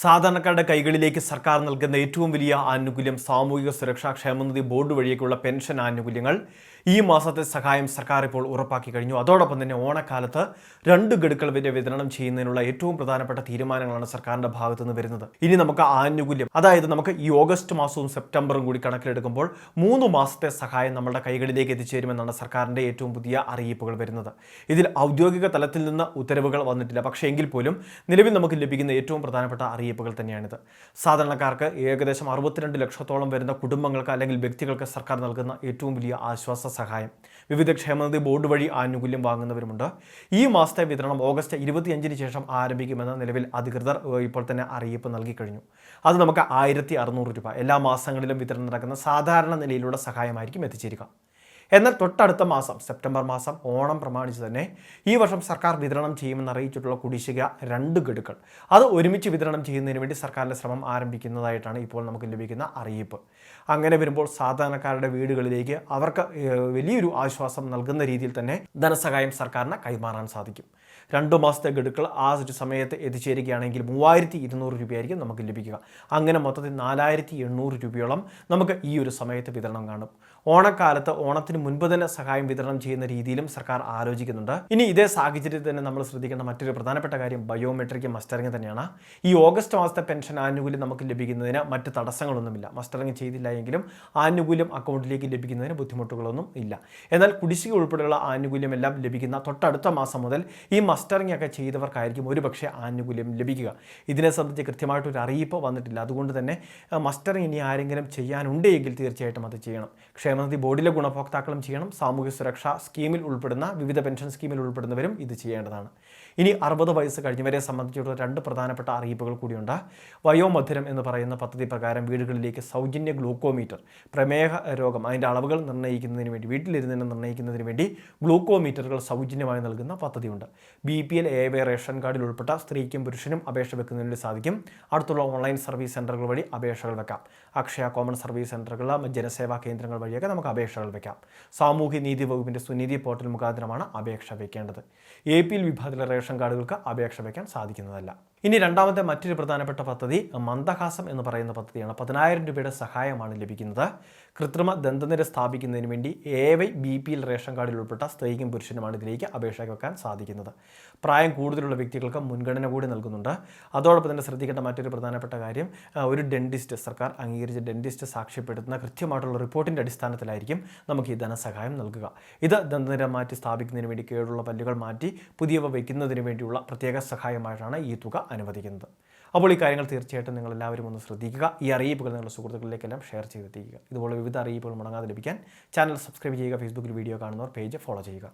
സാധാരണക്കാരുടെ കൈകളിലേക്ക് സർക്കാർ നൽകുന്ന ഏറ്റവും വലിയ ആനുകൂല്യം സാമൂഹിക സുരക്ഷാ ക്ഷേമനിധി ബോർഡ് വഴിയേക്കുള്ള പെൻഷൻ ആനുകൂല്യങ്ങൾ ഈ മാസത്തെ സഹായം സർക്കാർ ഇപ്പോൾ ഉറപ്പാക്കി കഴിഞ്ഞു. അതോടൊപ്പം തന്നെ ഓണക്കാലത്ത് രണ്ട് ഗഡുക്കൾ വരെ വിതരണം ചെയ്യുന്നതിനുള്ള ഏറ്റവും പ്രധാനപ്പെട്ട തീരുമാനങ്ങളാണ് സർക്കാരിന്റെ ഭാഗത്തു നിന്ന് വരുന്നത്. ഇനി നമുക്ക് ആനുകൂല്യം അതായത് നമുക്ക് ഈ ഓഗസ്റ്റ് മാസവും സെപ്റ്റംബറും കൂടി കണക്കിലെടുക്കുമ്പോൾ മൂന്ന് മാസത്തെ സഹായം നമ്മുടെ കൈകളിലേക്ക് എത്തിച്ചേരുമെന്നാണ് സർക്കാരിന്റെ ഏറ്റവും പുതിയ അറിയിപ്പുകൾ വരുന്നത്. ഇതിൽ ഔദ്യോഗിക തലത്തിൽ നിന്ന് ഉത്തരവുകൾ വന്നിട്ടില്ല. പക്ഷേ എങ്കിൽ പോലും നിലവിൽ നമുക്ക് ലഭിക്കുന്ന ഏറ്റവും പ്രധാനപ്പെട്ട അറിയിപ്പുകൾ തന്നെയാണിത്. സാധാരണക്കാർക്ക് ഏകദേശം അറുപത്തിരണ്ട് ലക്ഷത്തോളം വരുന്ന കുടുംബങ്ങൾക്ക് അല്ലെങ്കിൽ വ്യക്തികൾക്ക് സർക്കാർ നൽകുന്ന ഏറ്റവും വലിയ ആശ്വാസ സഹായം. വിവിധ ക്ഷേമനിധി ബോർഡ് വഴി ആനുകൂല്യം വാങ്ങുന്നവരുമുണ്ട്. ഈ മാസത്തെ വിതരണം ഓഗസ്റ്റ് ഇരുപത്തിയഞ്ചിന് ശേഷം ആരംഭിക്കുമെന്ന് നിലവിൽ അധികൃതർ ഇപ്പോൾ തന്നെ അറിയിപ്പ് നൽകി കഴിഞ്ഞു. അത് നമുക്ക് ആയിരത്തി രൂപ. എല്ലാ മാസങ്ങളിലും വിതരണം നടക്കുന്ന സാധാരണ നിലയിലുള്ള സഹായമായിരിക്കും എത്തിച്ചേരുക. എന്നാൽ തൊട്ടടുത്ത മാസം സെപ്റ്റംബർ മാസം ഓണം പ്രമാണിച്ച് തന്നെ ഈ വർഷം സർക്കാർ വിതരണം ചെയ്യുമെന്ന് അറിയിച്ചിട്ടുള്ള കുടിശ്ശിക രണ്ട് ഗഡുക്കൾ. അത് ഒരുമിച്ച് വിതരണം ചെയ്യുന്നതിന് വേണ്ടി സർക്കാരിന്റെ ശ്രമം ആരംഭിക്കുന്നതായിട്ടാണ് ഇപ്പോൾ നമുക്ക് ലഭിക്കുന്ന അറിയിപ്പ്. അങ്ങനെ വരുമ്പോൾ സാധാരണക്കാരുടെ വീടുകളിലേക്ക് അവർക്ക് വലിയൊരു ആശ്വാസം നൽകുന്ന രീതിയിൽ തന്നെ ധനസഹായം സർക്കാരിന് കൈമാറാൻ സാധിക്കും. രണ്ട് മാസത്തെ ഗഡുക്കൾ ആ ഒരു സമയത്ത് എത്തിച്ചേരുകയാണെങ്കിൽ മൂവായിരത്തി ഇരുന്നൂറ് രൂപയായിരിക്കും നമുക്ക് ലഭിക്കുക. അങ്ങനെ മൊത്തത്തിൽ നാലായിരത്തി എണ്ണൂറ് രൂപയോളം നമുക്ക് ഈ ഒരു സമയത്ത് വിതരണം കാണും. ഓണക്കാലത്ത് ഓണത്തിന് മുൻപ് തന്നെ സഹായം വിതരണം ചെയ്യുന്ന രീതിയിലും സർക്കാർ ആലോചിക്കുന്നുണ്ട്. ഇനി ഇതേ സാഹചര്യത്തിൽ തന്നെ നമ്മൾ ശ്രദ്ധിക്കേണ്ട മറ്റൊരു പ്രധാനപ്പെട്ട കാര്യം ബയോമെട്രിക് മസ്റ്ററിംഗ് തന്നെയാണ്. ഈ ഓഗസ്റ്റ് മാസത്തെ പെൻഷൻ ആനുകൂല്യം നമുക്ക് ലഭിക്കുന്നതിന് മറ്റ് തടസ്സങ്ങളൊന്നുമില്ല. മസ്റ്ററിംഗ് ചെയ്തില്ല എങ്കിലും ആനുകൂല്യം അക്കൗണ്ടിലേക്ക് ലഭിക്കുന്നതിന് ബുദ്ധിമുട്ടുകളൊന്നും ഇല്ല. എന്നാൽ കുടിശ്ശിക ഉൾപ്പെടെയുള്ള ആനുകൂല്യം എല്ലാം ലഭിക്കുന്ന തൊട്ടടുത്ത മാസം മുതൽ ഈ മസ്റ്ററിംഗ് ഒക്കെ ചെയ്തവർക്കായിരിക്കും ഒരുപക്ഷെ ആനുകൂല്യം ലഭിക്കുക. ഇതിനെ സംബന്ധിച്ച് കൃത്യമായിട്ടൊരു അറിയിപ്പ് വന്നിട്ടില്ല. അതുകൊണ്ട് തന്നെ മസ്റ്ററിംഗ് ഇനി ആരെങ്കിലും ചെയ്യാനുണ്ടെങ്കിൽ തീർച്ചയായിട്ടും അത് ചെയ്യണം. ക്ഷേമനിധി ബോർഡിലെ ഗുണഭോക്താക്കളും ചെയ്യണം. സാമൂഹ്യ സുരക്ഷാ സ്കീമിൽ ഉൾപ്പെടുന്ന വിവിധ പെൻഷൻ സ്കീമിൽ ഉൾപ്പെടുന്നവരും ഇത് ചെയ്യേണ്ടതാണ്. ഇനി അറുപത് വയസ്സ് കഴിഞ്ഞവരെ സംബന്ധിച്ചുള്ള രണ്ട് പ്രധാനപ്പെട്ട അറിയിപ്പുകൾ കൂടിയുണ്ട്. വയോമധുരം എന്ന് പറയുന്ന പദ്ധതി പ്രകാരം വീടുകളിലേക്ക് സൗജന്യ ഗ്ലൂക്കോമീറ്റർ പ്രമേഹ രോഗം അതിന്റെ അളവുകൾ നിർണയിക്കുന്നതിന് വേണ്ടി വീട്ടിലിരുന്ന് തന്നെ നിർണയിക്കുന്നതിന് വേണ്ടി ഗ്ലൂക്കോമീറ്ററുകൾ സൗജന്യമായി നൽകുന്ന പദ്ധതിയുണ്ട്. B P L A Y ration കാർഡിൽ ഉൾപ്പെട്ട സ്ത്രീക്കും പുരുഷനും അപേക്ഷ വെക്കുന്നതിന് സാധിക്കും. അടുത്തുള്ള ഓൺലൈൻ സർവീസ് സെന്ററുകൾ വഴി അപേക്ഷകൾ വെക്കാം. അക്ഷയ കോമൺ സർവീസ് സെന്ററുകൾ ജനസേവാ കേന്ദ്രങ്ങൾ വഴിയൊക്കെ നമുക്ക് അപേക്ഷകൾ വെക്കാം. സാമൂഹ്യ നീതി വകുപ്പിന്റെ സുനീതി പോർട്ടൽ മുഖാന്തരമാണ് അപേക്ഷ വയ്ക്കേണ്ടത്. എ പി എൽ വിഭാഗത്തിലെ റേഷൻ കാർഡുകൾക്ക് അപേക്ഷ വയ്ക്കാൻ സാധിക്കുന്നതല്ല. ഇനി രണ്ടാമത്തെ മറ്റൊരു പ്രധാനപ്പെട്ട പദ്ധതി മന്ദഹാസം എന്ന് പറയുന്ന പദ്ധതിയാണ്. പതിനായിരം രൂപയുടെ സഹായമാണ് ലഭിക്കുന്നത്. കൃത്രിമ ദന്തനിര സ്ഥാപിക്കുന്നതിന് വേണ്ടി A Y B P L ration കാർഡിൽ ഉൾപ്പെട്ട സ്ത്രീക്കും പുരുഷനുമാണ് ഇതിലേക്ക് അപേക്ഷ വെക്കാൻ സാധിക്കുന്നത്. പ്രായം കൂടുതലുള്ള വ്യക്തികൾക്ക് മുൻഗണന കൂടി നൽകുന്നുണ്ട്. അതോടൊപ്പം തന്നെ ശ്രദ്ധിക്കേണ്ട മറ്റൊരു പ്രധാനപ്പെട്ട കാര്യം ഒരു ഡെന്റിസ്റ്റ് സർക്കാർ അംഗീകരിച്ച ഡെന്റിസ്റ്റ് സാക്ഷ്യപ്പെടുത്തുന്ന കൃത്യമായിട്ടുള്ള റിപ്പോർട്ടിന്റെ അടിസ്ഥാനത്തിലായിരിക്കും നമുക്ക് ഈ ധനസഹായം നൽകുക. ഇത് ദന്തനിര മാറ്റി സ്ഥാപിക്കുന്നതിന് വേണ്ടി കേടുള്ള പല്ലുകൾ മാറ്റി പുതിയവ വയ്ക്കുന്നതിന് വേണ്ടിയുള്ള പ്രത്യേക സഹായമായിട്ടാണ് ഈ തുക അനുവദിക്കുന്നത്. അപ്പോൾ ഈ കാര്യങ്ങൾ തീർച്ചയായിട്ടും നിങ്ങൾ എല്ലാവരും ഒന്ന് ശ്രദ്ധിക്കുക. ഈ അറിയിപ്പുകൾ നിങ്ങളുടെ സുഹൃത്തുക്കളിലേക്കെല്ലാം ഷെയർ ചെയ്തെത്തിക്കുക. ഇതുപോലെ വിവിധ അറിയിപ്പുകൾ മുടങ്ങാതെ ലഭിക്കാൻ ചാനൽ സബ്സ്ക്രൈബ് ചെയ്യുക ഫേസ്ബുക്കിൽ വീഡിയോ കാണുന്നവർ പേജ് ഫോളോ ചെയ്യുക.